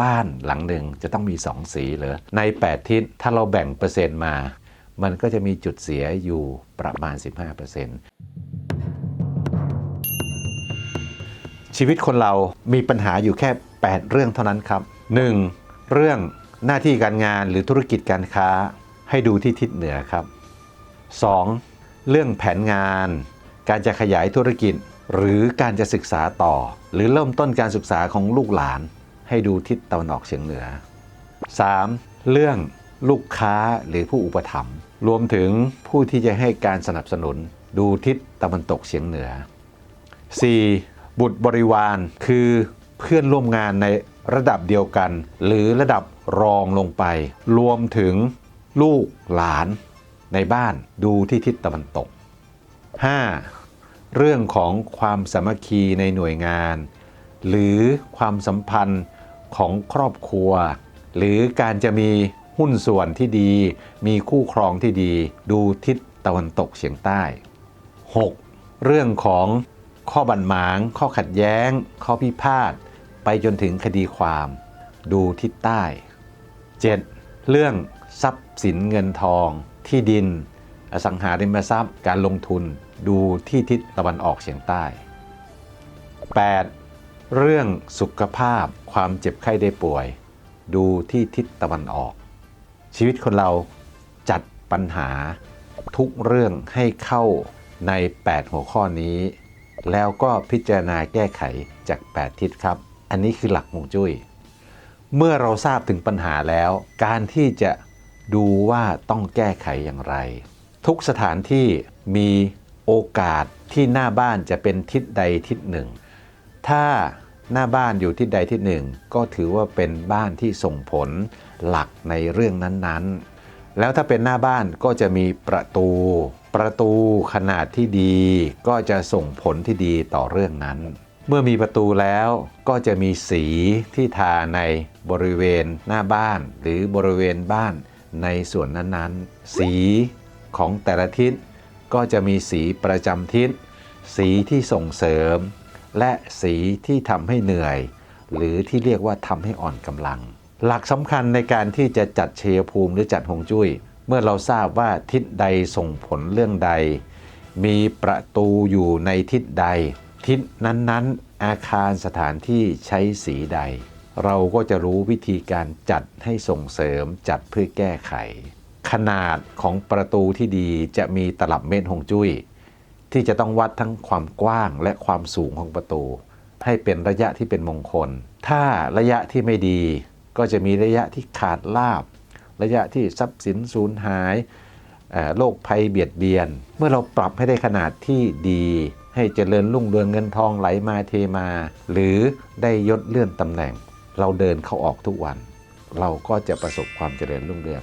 บ้านหลังหนึ่งจะต้องมี 2 สีเหรอใน 8 ทิศถ้าเราแบ่งเปอร์เซ็นต์มา มันก็จะมีจุดเสียอยู่ประมาณ 15%ชีวิตคนเรามีปัญหาอยู่แค่ 8 เรื่องเท่านั้นครับ 1. เรื่องหน้าที่การงานหรือธุรกิจการค้าให้ดูที่ทิศเหนือครับ 2. เรื่องแผนงาน การจะขยายธุรกิจหรือการจะศึกษาต่อ หรือเริ่มต้นการศึกษาของลูกหลาน ให้ดูทิศตะวันออกเฉียงเหนือ 3. เรื่องลูกค้าหรือผู้อุปถัมภ์รวมถึงผู้ที่จะให้การสนับสนุน ดูทิศตะวันตกเฉียงเหนือ 4. บุตรบริวารคือเพื่อนร่วมงานในระดับเดียวกัน หรือระดับรองลงไป รวมถึงลูกหลานในบ้านดูที่ทิศตะวันตก 5. เรื่องของความสามัคคีในหน่วยงาน หรือความสัมพันธ์ ของครอบครัว หรือการจะมีหุ้นส่วนที่ดี มีคู่ครองที่ดี ดูทิศตะวันตกเฉียงใต้ 6. เรื่องของข้อบันหมาง ข้อขัดแย้ง ข้อพิพาท ไปจนถึงคดีความ ดูทิศใต้ 7. เรื่องทรัพย์สินเงินทอง ที่ดิน อสังหาริมทรัพย์ การลงทุน ดูที่ทิศตะวันออกเฉียงใต้ 8. เรื่องสุขภาพความเจ็บไข้ได้ป่วย ดูที่ทิศตะวันออก ชีวิตคนเราจัดปัญหาทุกเรื่องให้เข้าใน 8 หัวข้อนี้ แล้วก็พิจารณาแก้ไขจาก 8 ทิศครับ อันนี้คือหลักฮวงจุ้ย เมื่อเราทราบถึงปัญหาแล้ว การที่จะดูว่าต้องแก้ไขอย่างไร ทุกสถานที่มีโอกาสที่หน้าบ้านจะเป็นทิศใดทิศหนึ่ง ถ้าหน้าบ้านอยู่ทิศใดทิศหนึ่ง ก็ถือว่าเป็นบ้านที่ส่งผลหลักในเรื่องนั้นๆ แล้วถ้าเป็นหน้าบ้านก็จะมีประตู ประตูขนาดที่ดี ก็จะส่งผลที่ดีต่อเรื่องนั้น เมื่อมีประตูแล้วก็จะมีสีที่ทาในบริเวณหน้าบ้าน หรือบริเวณบ้านในส่วนนั้นๆ สีของแต่ละทิศก็จะมีสีประจำทิศ สีที่ส่งเสริม และสีที่ทำให้เหนื่อย หรือที่เรียกว่าทำให้อ่อนกำลัง หลักสำคัญในการที่จะจัดเชยภูมิหรือจัดหงจุ้ย เมื่อเราทราบว่าทิศใดส่งผลเรื่องใด มีประตูอยู่ในทิศใด ทิศนั้นๆ อาคารสถานที่ใช้สีใด เราก็จะรู้วิธีการจัดให้ส่งเสริมจัดเพื่อแก้ไข ขนาดของประตูที่ดีจะมีตลับเมตรหงจุ้ย ที่จะต้องวัดทั้งความกว้างและความสูงของประตู ให้เป็นระยะที่เป็นมงคล ถ้าระยะที่ไม่ดีก็จะมีระยะที่ขาดลาบ ระยะที่ทรัพย์สินสูญหายโรคภัยเบียดเบียน เมื่อเราปรับให้ได้ขนาดที่ดี ให้เจริญรุ่งเรืองเงินทองไหลมาเทมา หรือได้ยศเลื่อนตำแหน่ง เราเดินเข้าออกทุกวัน เราก็จะประสบความเจริญรุ่งเรือง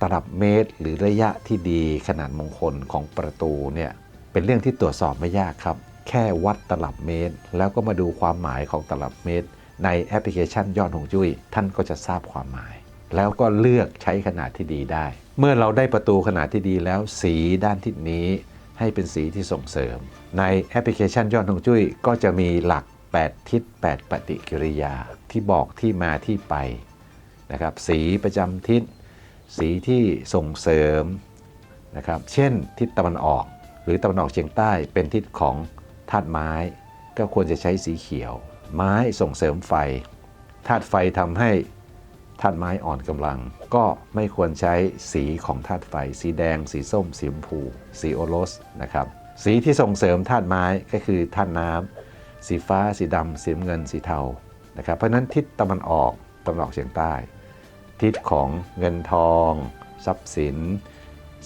ตลับเมตรหรือระยะที่ดีขนาดมงคลของประตูเนี่ย เป็นเรื่องที่ตรวจสอบไม่ยากครับ แค่วัดตลับเมตร แล้วก็มาดูความหมายของตลับเมตร ในแอปพลิเคชันยอดหงจุ้ยท่านก็จะทราบความหมาย แล้วก็เลือกใช้ขนาดที่ดีได้ เมื่อเราได้ประตูขนาดที่ดีแล้ว สีด้านทิศนี้ ให้เป็นสีที่ส่งเสริม ในแอปพลิเคชันยอดหงจุ้ยก็จะมีหลัก 8 ทิศ 8 ปฏิกิริยาที่บอกที่มาที่ไปนะครับสีประจำทิศ สีที่ส่งเสริมนะครับเช่นทิศตะวันออก หรือตะวันออกเฉียงใต้เป็นทิศของธาตุไม้ ก็ควรจะใช้สีเขียว ไม้ส่งเสริมไฟธาตุไฟทำให้ธาตุไม้อ่อนกำลัง ก็ไม่ควรใช้สีของธาตุไฟ สีแดง สีส้ม สีชมพู สีโอรสนะครับสีที่ส่งเสริมธาตุไม้ก็คือธาตุน้ำสีฟ้า สีดำสีเงิน สีเทานะครับเพราะฉะนั้นทิศตะวันออกตะวันออกเฉียงใต้ ทิศของเงินทอง ทรัพย์สิน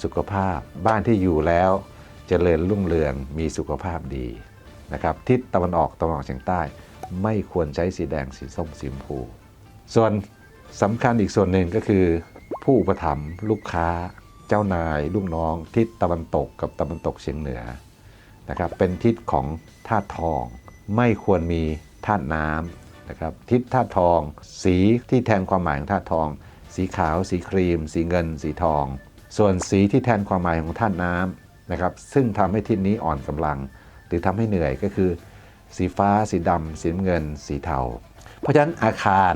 สุขภาพ บ้านที่อยู่แล้ว เจริญรุ่งเรืองมีสุขภาพดีนะครับทิศตะวันออกตะวันออกเฉียงใต้ ไม่ควรใช้สีแดงสีส้มสีชมพู ส่วนสำคัญอีกส่วนหนึ่งก็คือ ผู้อุปถัมลูกค้า เจ้านายลูกน้อง ทิศตะวันตกกับตะวันตกเฉียงเหนือนะครับเป็นทิศของธาตุทอง ไม่ควรมีธาตุน้ำนะครับทิศธาตุทอง สีที่แทนความหมายของธาตุทอง สีขาว สีครีม สีเงิน สีทอง ส่วนสีที่แทนความหมายของธาตุน้ำ นะครับซึ่งทำให้ทิศนี้อ่อนกำลัง หรือทำให้เหนื่อยก็คือ สีฟ้า สีดำสีเงิน สีเทา เพราะฉะนั้นอาคาร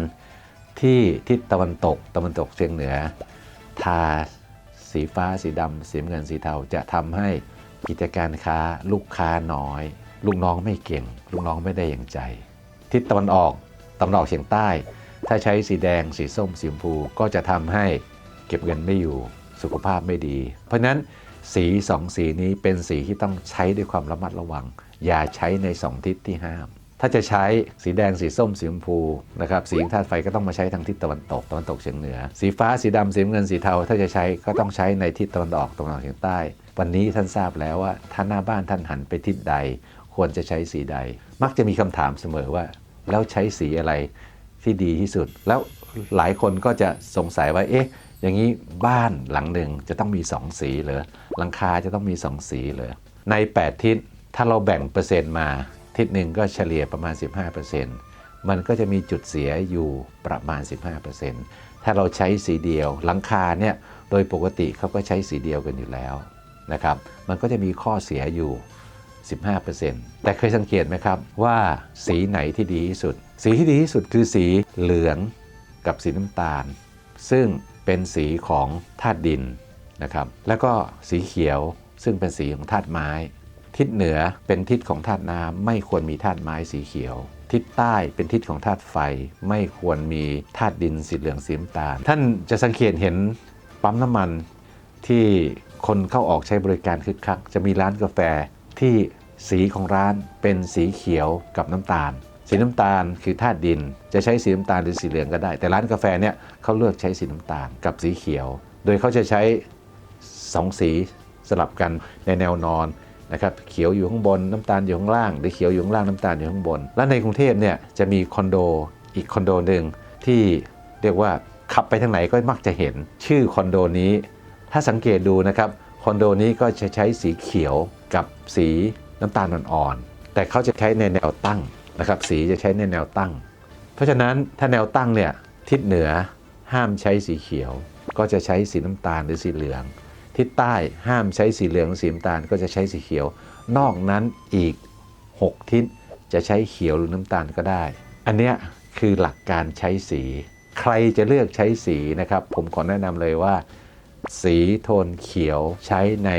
ที่ทิศตะวันตกตะวันตกเฉียงเหนือ ทาสีฟ้าสีดำสีเงินสีเทาจะทำให้กิจการค้าลูกค้าน้อย ลูกน้องไม่เก่ง ลูกน้องไม่ได้อย่างใจ ทิศตะวันออกตะวันออกเฉียงใต้ ถ้าใช้สีแดง สีส้มสีชมพูก็จะทำให้เก็บเงินไม่อยู่สุขภาพไม่ดี เพราะฉะนั้น สีสองสีนี้เป็นสีที่ต้องใช้ด้วยความระมัดระวัง อย่าใช้ในสองทิศที่ห้าม ถ้าจะใช้สีแดงสีส้มสีชมพูนะครับสีธาตุไฟก็ต้องมาใช้ทางทิศตะวันตกตะวันตกเฉียงเหนือ สีฟ้าสีดำสีเงินสีเทา ถ้าจะใช้ก็ต้องใช้ในทิศตะวันออกตะวันออกเฉียงใต้ วันนี้ท่านทราบแล้วว่าถ้าหน้าบ้านท่านหันไปทิศใด ควรจะใช้สีใด มักจะมีคำถามเสมอว่า แล้วใช้สีอะไรที่ดีที่สุด แล้วหลายคนก็จะสงสัยว่าเอ๊ะ อย่างนี้บ้านหลังหนึ่งจะต้องมีสองสีเหรอหลังคาจะต้องมีสองสีเหรอใน 8 ทิศถ้าเราแบ่งเปอร์เซ็นต์มา ทิศหนึ่งก็เฉลี่ยประมาณ 15%มันก็จะมีจุดเสียอยู่ประมาณ 15%ถ้าเราใช้สีเดียว หลังคาเนี่ยโดยปกติเขาก็ใช้สีเดียวกันอยู่แล้วนะครับ มันก็จะมีข้อเสียอยู่ 15%แต่เคยสังเกตไหมครับว่าสีไหนที่ดีที่สุด สีที่ดีที่สุดคือสีเหลืองกับสีน้ำตาล ซึ่ง เป็นสีของธาตุดินนะครับ แล้วก็สีเขียวซึ่งเป็นสีของธาตุไม้ ทิศเหนือเป็นทิศของธาตุน้ำไม่ควรมีธาตุไม้สีเขียว ทิศใต้เป็นทิศของธาตุไฟ ไม่ควรมีธาตุดินสีเหลืองสีน้ำตาล ท่านจะสังเกตเห็นปั๊มน้ำมันที่คนเข้าออกใช้บริการคึกคัก จะมีร้านกาแฟที่สีของร้านเป็นสีเขียวกับน้ำตาล สีน้ำตาลคือธาตุดิน จะใช้สีน้ำตาลหรือสีเหลืองก็ได้ แต่ร้านกาแฟเนี่ยเขาเลือกใช้สีน้ำตาลกับสีเขียว โดยเขาจะใช้สองสีสลับกันในแนวนอนนะครับเขียวอยู่ข้างบนน้ำตาลอยู่ข้างล่างหรือเขียวอยู่ข้างล่างน้ำตาลอยู่ข้างบน และในกรุงเทพเนี่ยจะมีคอนโดอีกคอนโดหนึ่งที่เรียกว่าขับไปทางไหนก็มักจะเห็นชื่อคอนโดนี้ ถ้าสังเกตดูนะครับคอนโดนี้ก็จะใช้สีเขียวกับสีน้ำตาลอ่อนๆแต่เขาจะใช้ในแนวตั้ง นะครับสีจะใช้ในแนวตั้ง เพราะฉะนั้นถ้าแนวตั้งเนี่ยทิศเหนือห้ามใช้สีเขียว ก็จะใช้สีน้ำตาลหรือสีเหลือง ทิศใต้ห้ามใช้สีเหลืองหรือสีน้ำตาลก็จะใช้สีเขียว นอกนั้นอีก 6 ทิศจะใช้เขียวหรือน้ำตาลก็ได้ อันเนี้ยคือหลักการใช้สี ใครจะเลือกใช้สีนะครับ ผมขอแนะนำเลยว่า สีโทนเขียวใช้ใน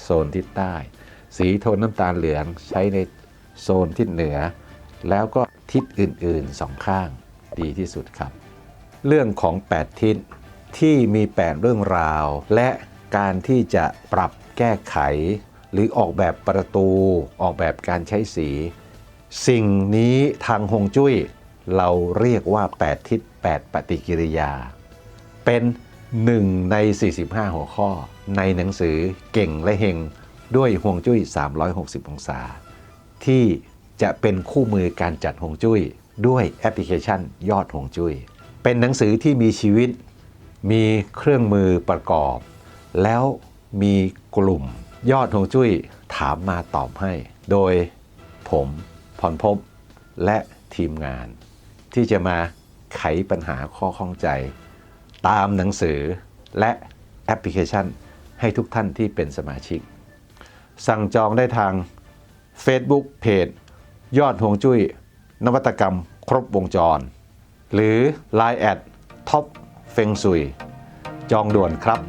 โซนทิศใต้ สีโทนน้ำตาลเหลืองใช้ใน โซนทิศเหนือ แล้วก็ทิศอื่นๆสองข้างดีที่สุดครับ เรื่องของ 8 ทิศที่มี 8 เรื่องราว และการที่จะปรับแก้ไข หรือออกแบบประตู ออกแบบการใช้สี สิ่งนี้ทางฮวงจุ้ย เราเรียกว่า 8 ทิศ 8 ปฏิกิริยา เป็น 1 ใน 45 หัวข้อ ในหนังสือเก่งและเฮงด้วยฮวงจุ้ย 360 องศา ที่จะเป็นคู่มือการจัดฮวงจุ้ยด้วยแอปพลิเคชันยอดฮวงจุ้ยเป็นหนังสือที่มีชีวิต มีเครื่องมือประกอบ แล้วมีกลุ่มยอดฮวงจุ้ยถามมาตอบให้ โดยผมพรพบและทีมงาน ที่จะมาไขปัญหาข้อข้องใจ ตามหนังสือและแอปพลิเคชันให้ทุกท่านที่เป็นสมาชิก สั่งจองได้ทาง Facebook เพจยอดหวงจุ้ย นวัตกรรมครบวงจร หรือ Line แอดท็อปเฟงซุยจองด่วนครับ